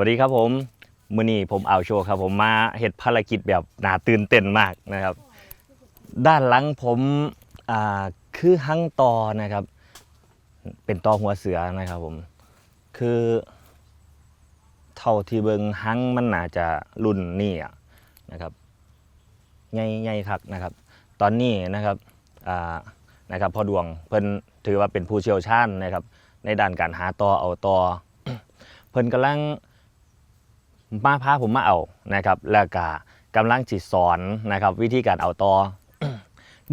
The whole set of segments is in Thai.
วัสดีครับผมมือนี้ผมเอาโชว์ครับ ผมมาเห็ดภารกิจแบบน่าตื่นเต้นมากนะครับ ด้านหลังผมอ่าคือหังตอนะครับ เป็นตอหัวเสือนะครับผมคือเท่าที่เบิงหังมันน่าจะรุ่นนี่นะครับใหญ่ใหญ่คักนะครับ ตอนนี้นะครับอ่านะครับพอดวงเพิ่นถือว่าเป็นผู้เชี่ยวชาญนะครับ ในด้านการหาตอเอาตอเพิ่นกำลัง มาพาผมมาเอานะครับแล้วก็กำลังจิตสอนนะครับ วิธีการเอาตอ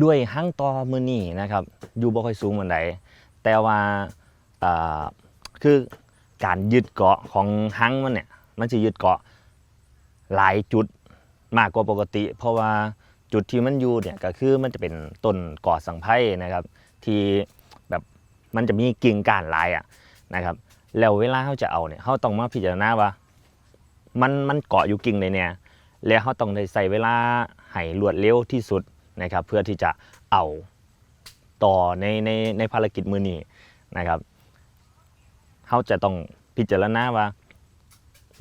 ด้วยหั่งตอมือนี่นะครับอยู่บ่ค่อยสูงเหมือนใดแต่ว่าคือการยึดเกาะของหั่งมันเนี่ยมันจะยึดเกาะหลายจุดมากกว่าปกติ เพราะว่าจุดที่มันอยู่เนี่ยก็คือมันจะเป็นต้นกอสังไพ่นะครับ ที่แบบมันจะมีกิ่งก้านหลายอะนะครับแล้วเวลาเขาจะเอาเนี่ยเขาต้องมาพิจารณาว่า มันมันเกาะอยู่กิ่งในเนี่ยแล้วเขาต้องได้ใส่เวลาให้รวดเร็วที่สุดนะครับเพื่อที่จะเอาต่อในในในภารกิจมือนี้นะครับเขาจะต้องพิจารณาว่า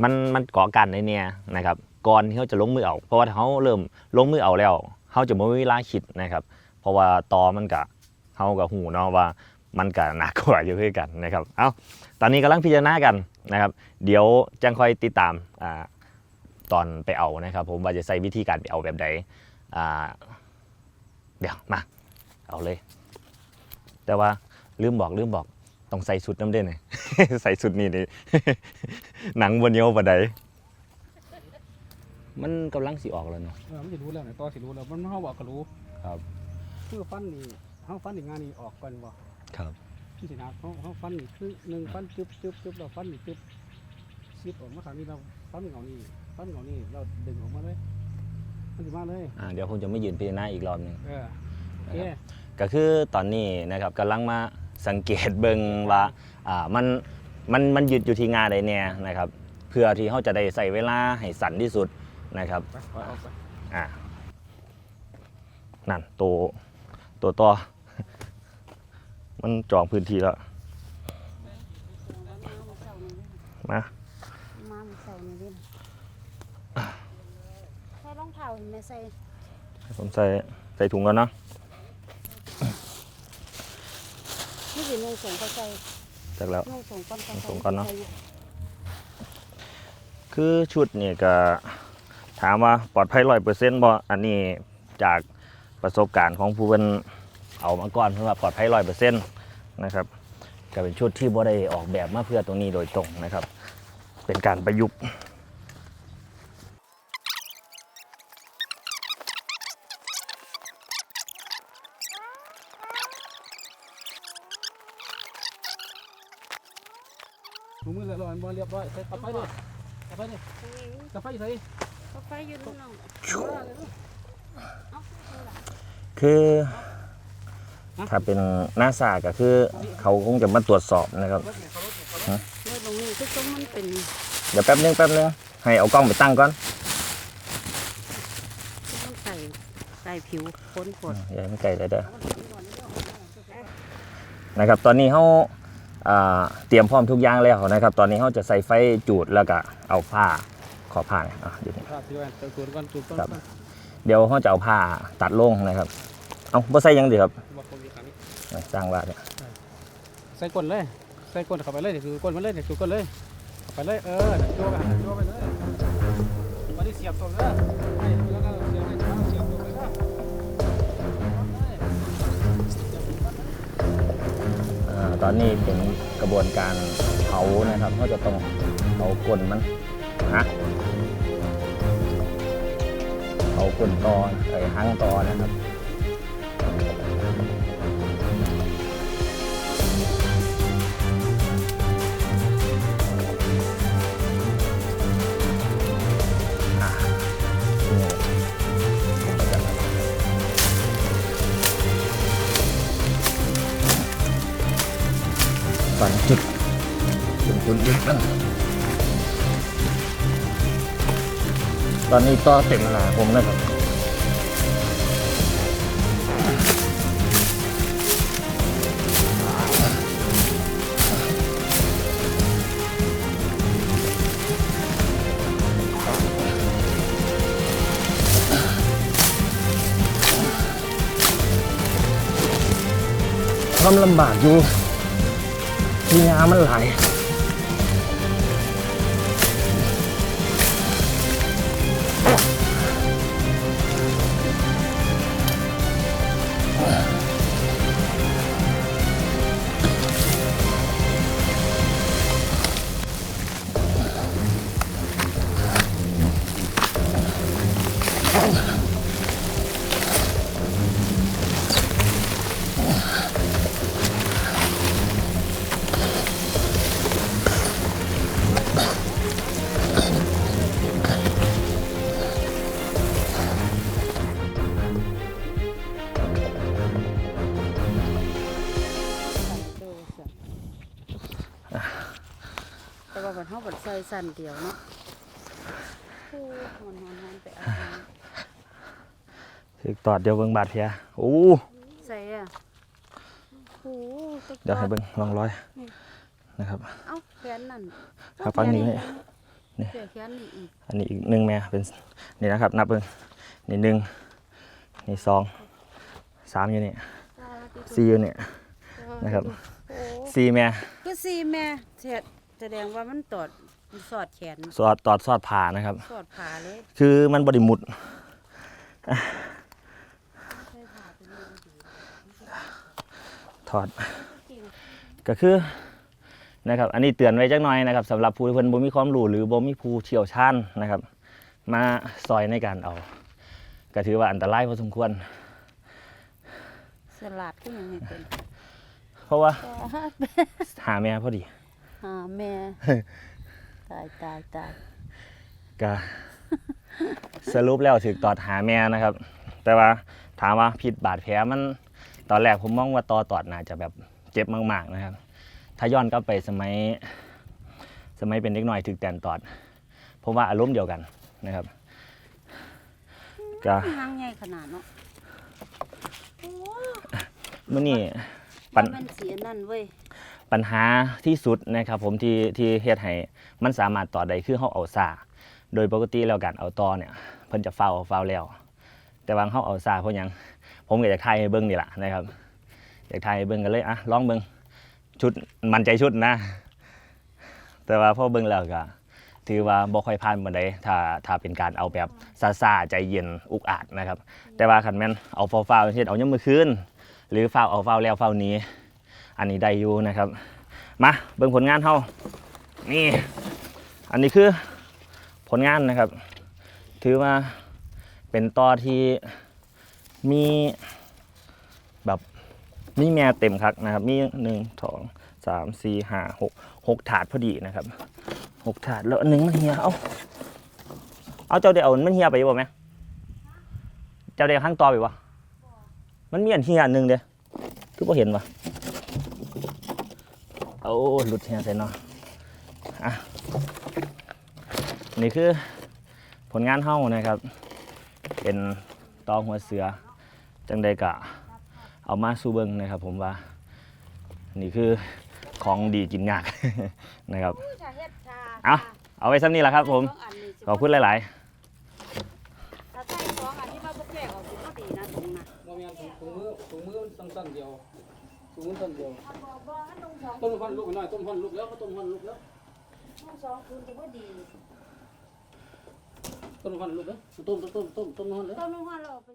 มันมันเกาะกันในเนี่ยนะครับก่อนที่เขาจะลงมือเอา เพราะว่าเขาเริ่มลงมือเอาแล้วเขาจะไม่มีเวลาคิดนะครับ เพราะว่าตอมันกะเขากับหูเนาะว่ามันกะหนักกว่าอยู่ด้วยกันนะครับ เอาตอนนี้กำลังพิจารณากัน นะครับ เดี๋ยวจังค่อยติดตามอ่าตอนไปเอานะครับ ผมว่าจะใช้วิธีการไปเอาแบบใดอ่าเดี๋ยวมาเอาเลย แต่ว่าลืมบอกลืมบอกต้องใส่สุดน้ำเด่นยใส่สุดนี่นี่หนังบนเยียวบันไดมันกำลังสีออกแล้วเนาะเออมันจะรู้แล้วเนี่ยต่อสิรู้แล้วมันเฮาบอกก็รู้ครับ คือฟันนี่เฮาฟันนี่งานนี่ออกก่อนบ่ครับที่ สินะเฮาเฮาฟันนี่คือหนึ่งฟันจึ๊บจึ๊บจึ๊บแล้วฟันนี่จึ๊บซิดออกมาทางนี้เราฟันเหงานี่ฟันเหงานี่เราดึงออกมาเลยมันสิมาเลยอ่าเดี๋ยวผมจะไม่ยืนพิจารณาอีกรอบหนึงเออโอเคก็คือตอนนี้นะครับกำลังมาสังเกตเบิงว่าอ่ามันมันมันหยุดอยู่ที่งาใดเนี่ยนะครับ เพื่อที่เขาจะได้ใส่เวลาให้สั้นที่สุดนะครับไปปล่อยออกไปอ่านั่นตัวตัวต่อ มันจองพื้นที่แล้วมามามันใส่ในเล่นใส่รองเท้าเห็นไหมใส่ผมใส่ใส่ถุงก่อนเนาะนี่สินุ่งส่งเขาใส่จากแล้วนุ่งส่งก้อนเขานุ่งใส่ส่งก่อนเนาะคือชุดนี่ก็ถามว่าปลอดภัยร้อยเปอร์เซ็นต์บ่อันนี้จากประสบการณ์ของผู้เป็น เอามาก่อนเพื่อว่าปลอดภัยร้อยเปอร์เซ็นต์นะครับก็เป็นชุดที่บ่ได้ออกแบบมาเพื่อตรงนี้โดยตรงนะครับ เป็นการประยุกต์ถุงมือเรียบร้อยบ่เรียบร้อยใส่กลับไปเลยกลับไปเลยกลับไปใส่เขาไฟอยู่นู่นน้องเอาเลยลูกเอ้าเอาล่ะคือ ถ้าเป็นนาซาก็คือเขาคงจะมาตรวจสอบนะครับรถเนี่ยเขารถเนี่ยเขารถเมื่อตรงนี้คือตรงมันเป็นเดี๋ยวแป๊บนึงแป๊บนึงให้เอากล้องไปตั้งก่อนมันใส่ใส่ผิวพ้นขวดอย่าให้มันไกลเลยเด้อนะครับ ตอนนี้เขาอ่าเตรียมพร้อมทุกอย่างแล้วนะครับ ตอนนี้เขาจะใส่ไฟจูดแล้วก็เอาผ้าขอผ้าเนี่ยอะเดี๋ยวนี้ ครับที่ว่าตัวตัวก่อนตัวก่อนครับ เดี๋ยวเขาจะเอาผ้าตัดลงนะครับ เอาบ่ใส่หยังดีครับบอกคนมีขานี้สร้างว่าเนี่ยใส่ก้นเลย ใส่ก้นเข้าไปเลยเดี๋ยวคือก้นมันเลยเดี๋ยวคือก้นเลยเข้าไปเลยเออเดี๋ยวโยไปโยไปเลยวันนี้เสียบตรงเลยให้แล้วก็เสียบให้ช้าเสียบตรงเลยนะอ่าตอนนี้เป็นกระบวนการเผานะครับเขาจะต้องเผาก้นมันฮะเผาก้นตอนไอ้หั่งตอนะครับังจุดถึงคุดยึดนั่ตอนนี้ต่อเสร็จแล้วนะผมนะครับความลำบากอยู่ มีงามันไหล บัดเฮาบัดใส่สั่นเดียวเนาะโอ้มันหอนๆไปอาบน้ำถึกตอดเดี๋ยวเบิ่งบาดแผลโอ้ใส่อะโอ้ตะกเดี๋ยวให้อนเบิ่งลองร้อยนะครับ เอ้าแขนนั่นครับฟังนี้นี่นี่เดี๋ยวแขนนี่อีกอันนี้อีกหนึ่งแม่เป็นนี่นะครับ นับเบิ่งนี่หนึ่งนี่สองสามอยู่นี่สี่อยู่นี่ นะครับ โอ้สี่แม่ก็สี่แม่แสด แสดงว่ามันตอดมันสอดแขนสอดตอดสอดผ่านะครับ สอดขาเลยคือมันบไดิมุดอะถอด ก็คือนะครับ อันนี้เตือนไว้จักหน่อยนะครับสำหรับผู้ที่เพิ่นบ่มีความรู้หรือบ่มีผู้เชี่ยวชาญนะครับ มาซอยในการเอาก็ถือว่าอันตรายพอสมควรสลัดก็ยังให้เป็นเพราะว่าหาแม่พอดี หาแม่ ตายตายตายก็ สรุปแล้วถึกตอดหาแม่นะครับ แต่ว่าถามว่าผิดบาดแผลมันตอนแรกผมมองว่าตอตอดน่าจะแบบเจ็บมากๆนะครับ ถ้าย้อนกลับไปสมัย สมัยเป็นเด็กน้อยถึกแตนตอดผมว่าอารมณ์เดียวกันนะครับก็หางใหญ่ขนาดเนาะโอ้มื่อนี้ปัญมันเสียนั่นเว้ย ปัญหาที่สุดนะครับผมที่ที่เฮ็ดให้มันสามารถต่อได้คือเขาเอาซาโดยปกติแล้วการเอาต่อเนี่ยเพิ่นจะเฝ้าเฝ้าแล้ว แต่ว่าเขาเอาซาเพราะหยังผมก็อยากทายให้เบิ่งนี่แหละนะครับอยากทายให้เบิ่งกันเลยอะลองเบิ่งชุดมันใจชุดนะ แต่ว่าพอเบิ่งแล้วก็ถือว่าบ่ค่อยผ่านปานใดถ้าถ้าเป็นการเอาแบบซาซาใจเย็นอุกอาจนะครับ แต่ว่าคันแม่นเอาเฝ้าๆเช่นเอายามมื้อคืนหรือเฝ้าเอาเฝ้าแล้วเฝ้านี้ อันนี้ได้อยู่นะครับ มาเบิ่งผลงานเฮานี่ อันนี้คือผลงานนะครับ ถือว่าเป็นต่อที่มีแบบมีแม่เต็มครับนะครับ มีหนึ่งสองสามสี่ห้าหกหกถาดพอดีนะครับหกถาดแล้วอันหนึ่งมันเหียเอาเอาเจ้าเดียวมันเหียไปบ่ไหมเจ้าเดียวข้างต่อไปวะมันมีอันเหียนหนึ่งเดียวคือพอเห็นวะ โอ้หลุดเฮียใส่เนาะอะนี่คือผลงานเฮ้านะครับ เป็นตอหัวเสือ จังใดกะ เอามาสู้เบิงนะครับ ผมว่า นี่คือของดีกินยากนะครับเฮ็ดชาเอาเอาไว้ซ้ำนี้แหละครับ ผม ขอบคุณหลายถ้าใส่สองอันนี้มาบ่แก่ออกสิบ่ดีนะตรงนะบ่แม่นถุงมือถุงมือมันสั้นๆเดียว ถุงมือสั้นเดียวบ่บ่อันตรงสองต้นพันธุ์ลูกหน่อยต้นพันธุ์ลูกแล้วก็ต้นพันธุ์ลูกแล้วตรงสองคืนจะบ่ดีต้นพันธุ์ลูกแล้วต้นต้นต้นต้นต้นพันธุ์แล้ว ต้นนึงว่าเราไป